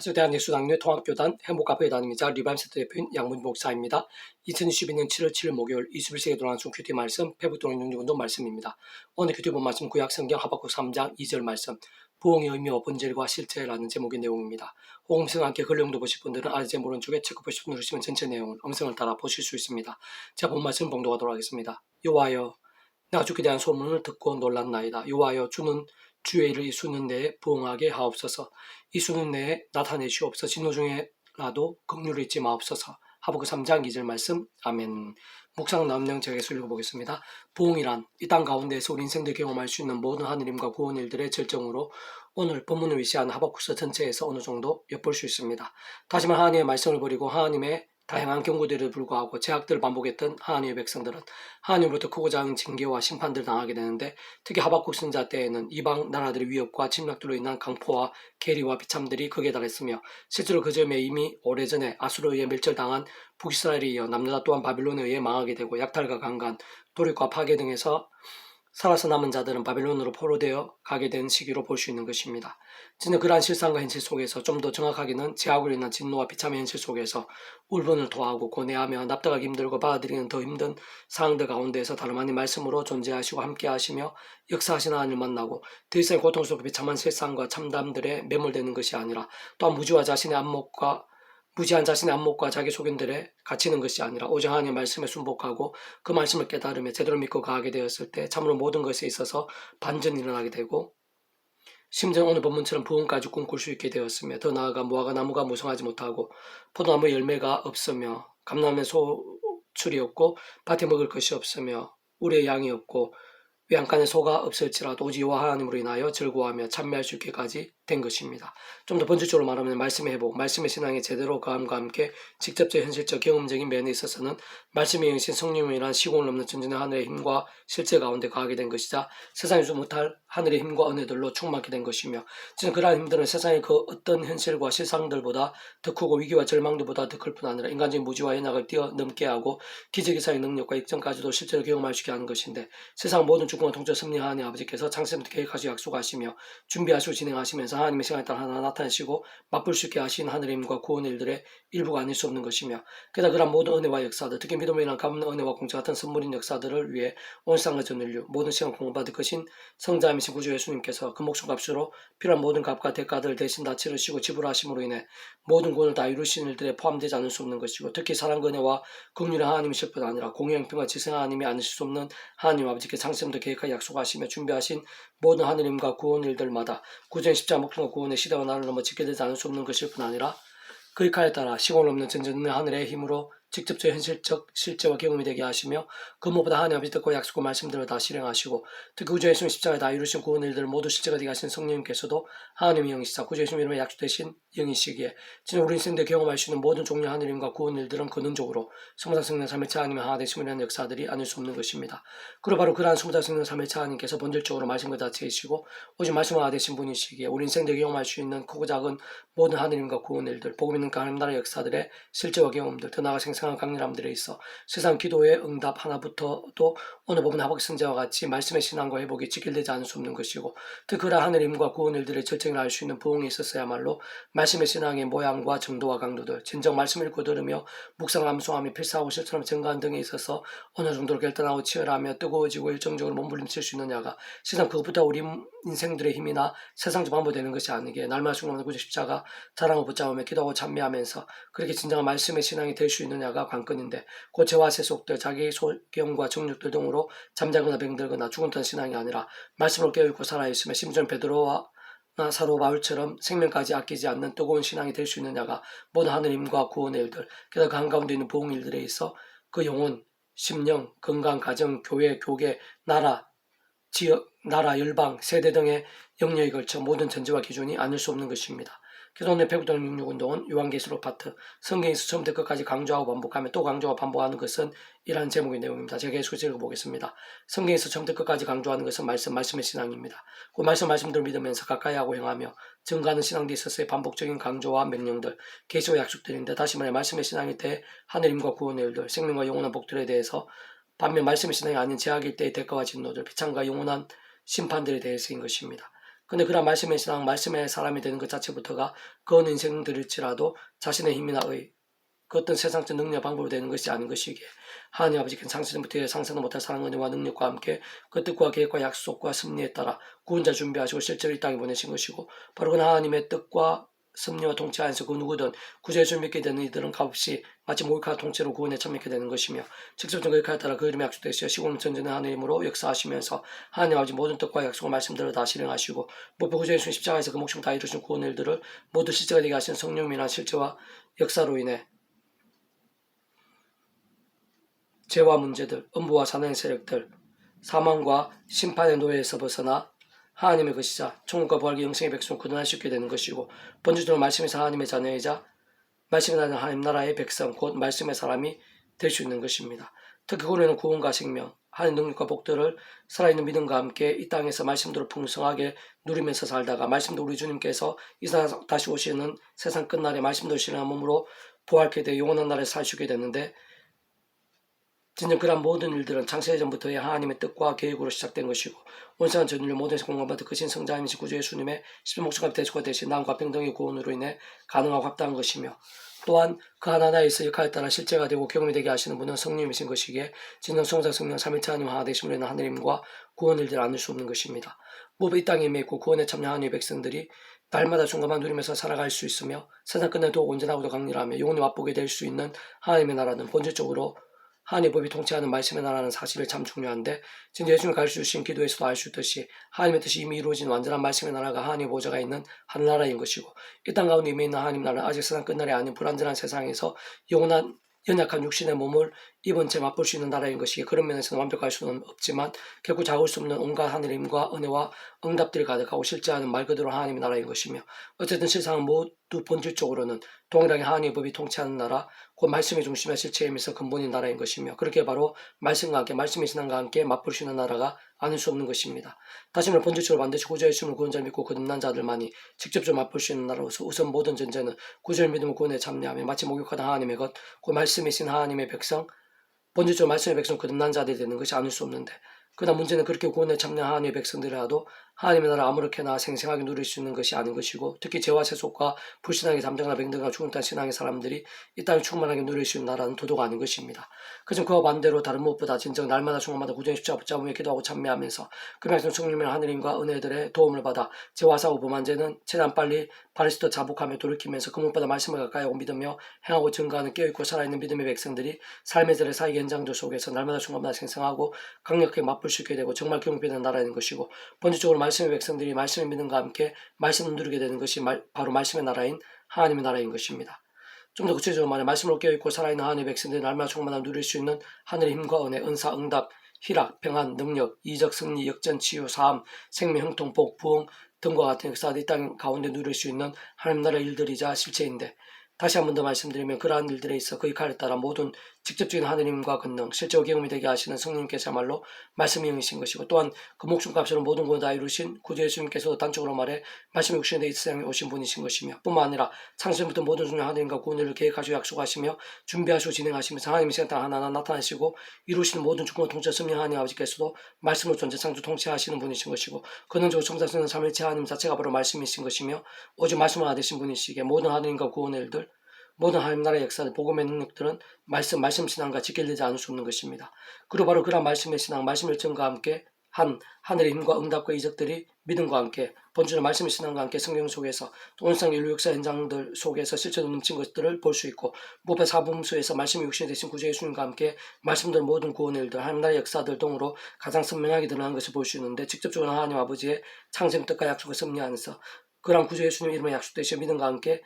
안녕하세요. 대한예수당회 통합교단 행복카페 단임이자 리바임센터 대표인 양문 목사입니다. 2022년 7월 7일 목요일 21세기 돌아가는 큐티 말씀 페북도는 용리운동 말씀입니다. 오늘 큐티 본 말씀 구약성경 하박국 3장 2절 말씀 부흥의 의미와 본질과 실제라는 제목의 내용입니다. 호음성 함께 글용도 보실 분들은 아래 제목 오른쪽에 체크 보시 누르시면 전체 내용을 음성을 따라 보실 수 있습니다. 제가 본 말씀 봉독하도록 하겠습니다. 여호와여 내가 주께 대한 소문을 듣고 놀랐나이다. 여호와여 주는 주의 일을 이수는 내에 부응하게 하옵소서. 이 수는 내에 나타내시옵소서. 진노 중에라도 긍휼을 잊지 마옵소서. 하박국 3장 2절 말씀. 아멘. 묵상 남령 제에서 읽어보겠습니다. 부흥이란 이 땅 가운데에서 우리 인생들 경험할 수 있는 모든 하느님과 구원 일들의 절정으로 오늘 본문을 위시한 하박국서 전체에서 어느 정도 엿볼 수 있습니다. 다시만 하나님의 말씀을 버리고 하나님의 다양한 경고들을 불구하고 제약들을 반복했던 하나님의 백성들은 하나님으로부터 크고 작은 징계와 심판들을 당하게 되는데 특히 하박국 선자 때에는 이방 나라들의 위협과 침략들로 인한 강포와 계리와 비참들이 극에 달했으며 실제로 그 점에 이미 오래전에 아수르에 의해 멸절당한 북이스라엘에 이어 남유다 또한 바빌론에 의해 망하게 되고 약탈과 강간, 도륙과 파괴 등에서 살아서 남은 자들은 바벨론으로 포로되어 가게 된 시기로 볼 수 있는 것입니다. 진짜 그러한 실상과 현실 속에서 좀 더 정확하게는 제약으로 인한 진노와 비참의 현실 속에서 울분을 토하고 고뇌하며 납득하기 힘들고 받아들이는 더 힘든 상황들 가운데에서 다름 아닌 말씀으로 존재하시고 함께하시며 역사하시는 하나님을 만나고 더 이상의 고통 속에 비참한 실상과 참담들에 매몰되는 것이 아니라 또한 무지와 자신의 안목과 무지한 자신의 안목과 자기 소견들에 갇히는 것이 아니라 오직 하나님의 말씀에 순복하고 그 말씀을 깨달으며 제대로 믿고 가게 되었을 때 참으로 모든 것에 있어서 반전이 일어나게 되고 심지어 오늘 본문처럼 부흥까지 꿈꿀 수 있게 되었으며 더 나아가 무화과 나무가 무성하지 못하고 포도나무 열매가 없으며 감나무에 소출이 없고 밭에 먹을 것이 없으며 우리의 양이 없고 외양간에 소가 없을지라도 오직 여호와 하나님으로 인하여 즐거워하며 찬미할 수 있게까지 된 것입니다. 좀 더 본질적으로 말하면 말씀의 회복, 말씀의 신앙의 제대로 가함과 함께 직접적 현실적 경험적인 면에 있어서는 말씀의 영신 성령이란 시공을 넘는 전진의 하늘의 힘과 실제 가운데 가하게 된 것이자 세상에서 못할 하늘의 힘과 은혜들로 충만하게 된 것이며 지금 그러한 힘들은 세상의 그 어떤 현실과 실상들보다 더 크고 위기와 절망들보다 더 클 뿐 아니라 인간적인 무지와 연약을 뛰어넘게 하고 기적이사의 능력과 역전까지도 실제로 경험할 수 있게 하는 것인데 세상 모든 주권과 통치 승리하는 아버지께서 창세부터 계획하시고 약속하시며 준비하시고 진행하시면서 하나님의 시간에 따라 하나 나타내시고 맛볼 수 있게 하신 힘과 구원의 일들의 일부가 아닐 수 없는 것이며 게다가 그런 모든 은혜와 역사들 특히 인한 갚는 은혜와 공짜 같은 선물인 역사들을 위해 온 세상과 전 인류 모든 시간 공부받을 것인 성자이신 구주 예수님께서 그 목숨 값으로 필요한 모든 값과 대가들을 대신 다 치르시고 지불하심으로 인해 모든 구원을 다 이루신 일들에 포함되지 않을 수 없는 것이고 특히 사랑과 은혜와 긍휼의 하나님이실 뿐 아니라 공의 형편과 지성 하나님이 아니실 수 없는 하나님 아버지께 창세부터 계획하여 약속하시며 준비하신 모든 하느님과 구원 일들마다 구전 십자가 목숨과 구원의 시대와 나를 넘어 지게 되지 않을 수 없는 것일 뿐 아니라 그의 칼에 따라 시공 없는 전전의 하늘의 힘으로 직접적 현실적 실제와 경험이 되게 하시며 그 무엇보다 하나님 아버지 듣고 약속과 말씀들을 다 실행하시고 특히 구주 예수님 십자가에 다 이루신 구원 일들을 모두 실제가 되게 하신 성령님께서도 하나님의 영이시사 구주 예수님 이름에 약속되신 영이시기에 진짜 우리 인생들 경험할 수 있는 모든 종류의 하나님과 구원 일들은 근원적으로 스무살 성령 삼일차 하나님의 하나 되심을 위한 역사들이 아닐 수 없는 것입니다. 그리고 바로 그러한 스무살 성령 삼일차 하나님께서 본질적으로 말씀과 자체이시고 오직 말씀 하나 되신 분이시기에 우리 인생들 경험할 수 있는 크고 작은 모든 하나님과 구원 일들 복음 있는 하나님 나라 역사들의 실제와 경험들 더 나아가 생생한 강렬함들에 있어 세상 기도의 응답 하나부터도 오늘 보면 하박국 선자와 같이 말씀의 신앙과 회복이 지킬되지 않을 수 없는 것이고 특히 그러한 하늘 힘과 구원 일들의 절정을 알 수 있는 부흥이 있었어야말로 말씀의 신앙의 모양과 정도와 강도들 진정 말씀을 읽고 들으며 묵상 암송하며 필사하고 실천하며 증가한 등에 있어서 어느 정도로 결단하고 치열하며 뜨거워지고 일정적으로 몸부림칠 수 있느냐가 세상 그것보다 우리 인생들의 힘이나 세상적 방법되는 것이 아니기에 날마다 중간에 구주 십자가 자랑을 붙잡으며 기도하고 찬미하면서 그렇게 진정한 말씀의 신앙이 될 수 있느냐가 관건인데 고체와 세속들 자기 소경과 정력들 등으로 잠자거나 병들거나 죽은 듯한 신앙이 아니라 말씀을 깨어있고 살아있으며 심지어 베드로와 나 사도 바울처럼 생명까지 아끼지 않는 뜨거운 신앙이 될 수 있느냐가 모든 하느님과 구원의 일들 게다가 그 한가운데 있는 부흥 일들에 있어 그 영혼, 심령, 건강, 가정, 교회, 교계, 나라, 지역, 나라, 열방, 세대 등의 영역에 걸쳐 모든 전제와 기준이 아닐 수 없는 것입니다. 그래서 오늘 배구동 66운동은 요한계시록 파트 성경에서 처음부터 끝까지 강조하고 반복하며 또 강조하고 반복하는 것은 이러한 제목의 내용입니다. 제가 계속 읽어보겠습니다. 성경에서 처음부터 끝까지 강조하는 것은 말씀, 말씀의 신앙입니다. 그 말씀, 말씀들을 믿으면서 가까이 하고 행하며 증가하는 신앙에 있어서의 반복적인 강조와 명령들, 계시와 약속들인데 다시 말해 말씀의 신앙에 대해 하늘임과 구원의 일들, 생명과 영원한 복들에 대해서 반면 말씀의 신앙이 아닌 제약일 때의 대가와 진노들, 비참과 영원한 심판들에 대해서인 것입니다. 근데 그런 말씀의 신앙, 말씀의 사람이 되는 것 자체부터가 그런 인생 들일지라도 자신의 힘이나 의, 그 어떤 세상적 능력 방법으로 되는 것이 아닌 것이기에 하나님 아버지께서 상세전부터 상상도 못할 사랑 은혜와 능력과 함께 그 뜻과 계획과 약속과 섭리에 따라 구원자 준비하시고 실제로 이 땅에 보내신 것이고 바로 그 하나님의 뜻과 섭리와 통치 안에서 그 누구든 구제를 믿게 되는 이들은 값없이 마치 목욕한 통째로 구원에 참여하게 되는 것이며 직접적 역할에 따라 그 이름이 약속되시어 시공 전전의 하나님으로 역사하시면서 하나님 아버지 모든 뜻과 약속과 말씀들을 다 실행하시고 목표 구제의 수 십자가에서 그 목숨 다 이루신 구원 일들을 모두 실제가 되게 하신 성령이나 실제와 역사로 인해 죄와 문제들, 음부와 사나의 세력들, 사망과 심판의 노예에서 벗어나 하나님의 것이자 천국과 부활기 영생의 백성을 구원할 수 있게 되는 것이고 번주적으로 말씀에서 하나님의 자녀이자 말씀에 나는 하나님 나라의 백성 곧 말씀의 사람이 될 수 있는 것입니다. 특히 그로는 구원과 생명, 하나님 능력과 복들을 살아있는 믿음과 함께 이 땅에서 말씀대로 풍성하게 누리면서 살다가 말씀도 우리 주님께서 이 세상 다시 오시는 세상 끝날에 말씀대로 실행한 몸으로 부활케 되 영원한 날에 살수게 되는데 진정 그런 모든 일들은 창세 전부터의 하나님의 뜻과 계획으로 시작된 것이고 온전한 전율 모든 공간받은 크신 성자이신 구주 예수님의 십의 목숨과 대수가 되신 남과 평등의 구원으로 인해 가능하고 합당한 것이며 또한 그 하나하나에서 역할에 따라 실제가 되고 경험이 되게 하시는 분은 성령이신 것이기에 진정 성자 성령 삼일체 하나님 하나 되심으로 하느님과 구원을 들 않을 수 없는 것입니다. 무브 이 땅에 임했고 구원에 참여한 하나님의 백성들이 날마다 순간만 누리면서 살아갈 수 있으며 세상 끝내도 온전하고도 강렬하며 영원히 맛보게 될 수 있는 하나님의 나라는 본질적으로 하나님의 법이 통치하는 말씀의 나라는 사실을 참 중요한데 진짜 예수님을 가르쳐 주신 기도에서도 알 수 있듯이 하나님의 뜻이 이미 이루어진 완전한 말씀의 나라가 하나님의 보좌가 있는 하나라인 것이고 이 땅 가운데 이미 있는 하나님 나라는 아직 세상 끝날이 아닌 불완전한 세상에서 영원한 연약한 육신의 몸을 이번 채 맛볼 수 있는 나라인 것이기에 그런 면에서는 완벽할 수는 없지만 결국 잡을 수 없는 온갖 하늘의 힘과 은혜와 응답들이 가득하고 실제하는 말 그대로 하나님의 나라인 것이며 어쨌든 세상은 모두 본질적으로는 동일하게 하나님의 법이 통치하는 나라 곧 말씀의 중심에 실체임에서 근본인 나라인 것이며 그렇게 바로 말씀과 함께 말씀의 신앙과 함께 맛볼 수 있는 나라가 아닐 수 없는 것입니다. 다시 말해 본질적으로 반드시 구주의 숨을 구원자 믿고 거듭난 자들만이 직접적으로 맛볼 수 있는 나라로서 우선 모든 전제는 구주를 믿음을 구원에 참여하며 마치 목욕하던 하나님의 것, 그 말씀이신 하나님의 백성, 본질적으로 말씀의 백성 거듭난 자들이 되는 것이 아닐 수 없는데 그러나 문제는 그렇게 구원에 참여한 하나님의 백성들이라도 하나님의 나라 아무렇게나 생생하게 누릴 수 있는 것이 아닌 것이고 특히 죄와 세속과 불신하게 담정하나 병등하나 죽은 땅 신앙의 사람들이 이 땅을 충만하게 누릴 수 있는 나라는 도도가 아닌 것입니다. 그중 그와 반대로 다른 무엇보다 진정 날마다 중간마다 구정의 십자 붙잡으며 기도하고 참여하면서 그 말씀 성령의 하늘님과 은혜들의 도움을 받아 죄와 사고 범한 죄는 최대한 빨리 바리스도 자복하며 돌이키면서 그 무엇보다 말씀을 가까이 하고 믿으며 행하고 증거하는 깨어있고 살아있는 믿음의 백성들이 삶의 들의 사이 현장들 속에서 날마다 중간마다 생생하고 강력하게 맛볼 수 있게 되고 정말 경배되는 나라인 것이고 본질적으로 말씀의 백성들이 말씀을 믿음과 함께 말씀을 누리게 되는 것이 말, 바로 말씀의 나라인 하나님의 나라인 것입니다. 좀 더 구체적으로 말해 말씀으로 깨어있고 살아있는 하나님의 백성들이 날마다 충만한 누릴 수 있는 하늘의 힘과 은혜, 은사, 응답, 희락, 평안, 능력, 이적, 승리, 역전, 치유, 사함, 생명, 형통, 복, 부흥 등과 같은 역사들이 땅 가운데 누릴 수 있는 하나님 나라의 일들이자 실체인데 다시 한 번 더 말씀드리면 그러한 일들에 있어 그 역할에 따라 모든 직접적인 하느님과 권능, 실제로 경험이 되게 하시는 성령님께서야말로 말씀이 영이신 것이고 또한 그 목숨값으로 모든 것을 다 이루신 구주 예수님께서 단적으로 말해 말씀이 육신에 이 세상에 오신 분이신 것이며 뿐만 아니라 창세부터 모든 중요한 하느님과 구원을 계획하시고 약속하시며 준비하시고 진행하시면서 하나님의 생각 하나하나 나타나시고 이루시는 모든 주권 통치 성령 하나님 아버지께서도 말씀으로 존재 창조 통치하시는 분이신 것이고 근원적으로 성자성령 삼일체 하나님 자체가 바로 말씀이신 것이며 오직 말씀을 하되신 분이시기에 모든 하느님과 구원의 일들 모든 하나님 나라의 역사들, 복음의 능력들은 말씀, 말씀 신앙과 직결되지 않을 수 없는 것입니다. 그리고 바로 그런 말씀의 신앙, 말씀의 정과 함께 한 하늘의 힘과 응답과 이적들이 믿음과 함께 본주의 말씀의 신앙과 함께 성경 속에서 온상 인류 역사 현장들 속에서 실제로 넘친 것들을 볼 수 있고 무엇보다 사범수에서 말씀이 육신이 되신 구주 예수님과 함께 말씀들 모든 구원의 일들 하나님 나라의 역사들 등으로 가장 선명하게 드러난 것을 볼 수 있는데 직접적으로 하나님 아버지의 뜻과 약속을 섭리하면서 그런 구주 예수님 이름의 약속되시어 믿음과 함께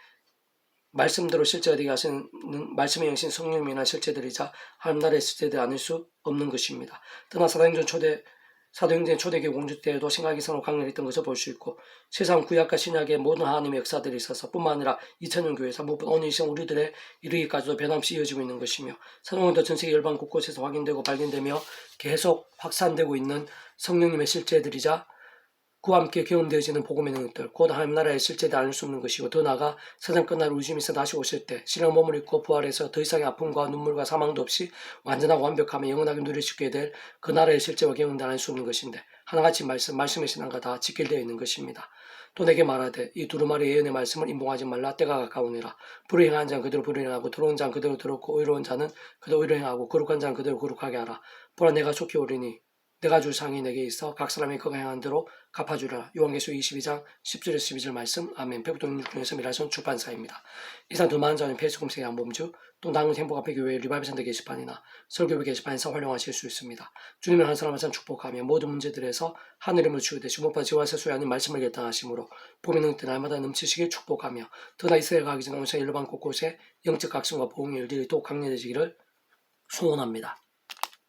말씀대로 실제되게 하시는 말씀의 영신 성령이나 실제들이자 하나님 나라의 실제들이 아닐 수 없는 것입니다. 떠나 사도행전 초대 사도행전 초대교 공주 때에도 생각이 서로 강렬했던 것을 볼 수 있고 세상 구약과 신약의 모든 하나님의 역사들이 있어서 뿐만 아니라 2000년 교회에서 모든 오늘 이시 우리들의 이르기까지도 변함없이 이어지고 있는 것이며 사도행전 전 세계 열방 곳곳에서 확인되고 발견되며 계속 확산되고 있는 성령님의 실제들이자 그와 함께 경험되어지는 복음의 능력들, 곧 하나님 나라의 실제되 않을 수 없는 것이고 더 나아가 세상 끝날 우주님께서 다시 오실 때 신령 몸을 입고 부활해서 더 이상의 아픔과 눈물과 사망도 없이 완전하고 완벽하며 영원하게 누릴 수 있게 될 그 나라의 실제와 경험되 않을 수 없는 것인데 하나같이 말씀, 말씀의 신앙과 다 직결되어 있는 것입니다. 또 내게 말하되 이 두루마리 예언의 말씀을 인봉하지 말라. 때가 가까우니라. 불의행한 자는 그대로 불의행하고 들어온 자는 그대로 들었고 의로운 자는 그대로 의로행하고 거룩한 자는 그대로 거룩하게 하라. 보라 내가 속히 오리니 내가 줄 상이 내게 있어 각 사람이 그가 행한 대로 갚아주라. 요한계수 22장 10절에서 12절 말씀 아멘. 육군에서 미라선 출판사입니다. 이상 두 많은 자는 페이스 검색의 한범주 또 남은 행복 앞에 교회 리바이브 센터 게시판이나 설교부 게시판에서 활용하실 수 있습니다. 주님을 한 사람 한 사람 축복하며 모든 문제들에서 하늘임을 치유되 주목받아 지와 세수에 하는 말씀을 결단하심으로 봄이 능때 날마다 넘치시길 축복하며 더나 이스라엘 가기 전 온세 일반 곳곳에 영적 각성과 보응의 일들이 또 강렬해지기를 소원합니다.